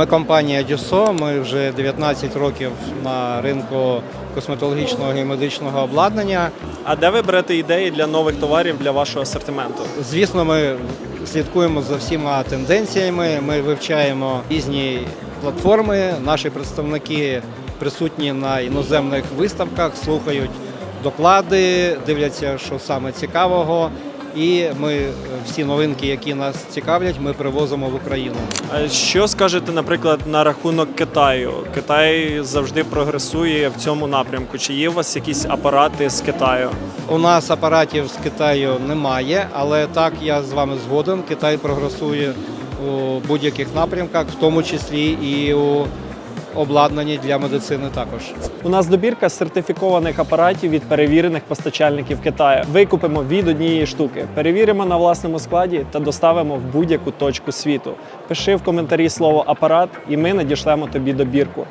Ми компанія Дюсо. Ми вже 19 років на ринку косметологічного і медичного обладнання. А де ви берете ідеї для нових товарів для вашого асортименту? Звісно, ми слідкуємо за всіма тенденціями. Ми вивчаємо різні платформи. Наші представники присутні на іноземних виставках, слухають доклади, дивляться, що саме цікавого. І ми е, всі новинки, які нас цікавлять, ми привозимо в Україну. А Що скажете, наприклад, на рахунок Китаю? Китай завжди прогресує в цьому напрямку. Чи є у вас якісь апарати з Китаю? У нас апаратів з Китаю немає, але так я з вами згоден. Китай прогресує у будь-яких напрямках, в тому числі і у обладнанні для медицини також. У нас добірка сертифікованих апаратів від перевірених постачальників Китаю. Викупимо від однієї штуки, перевіримо на власному складі та доставимо в будь-яку точку світу. Пиши в коментарі слово апарат, і ми надішлемо тобі добірку.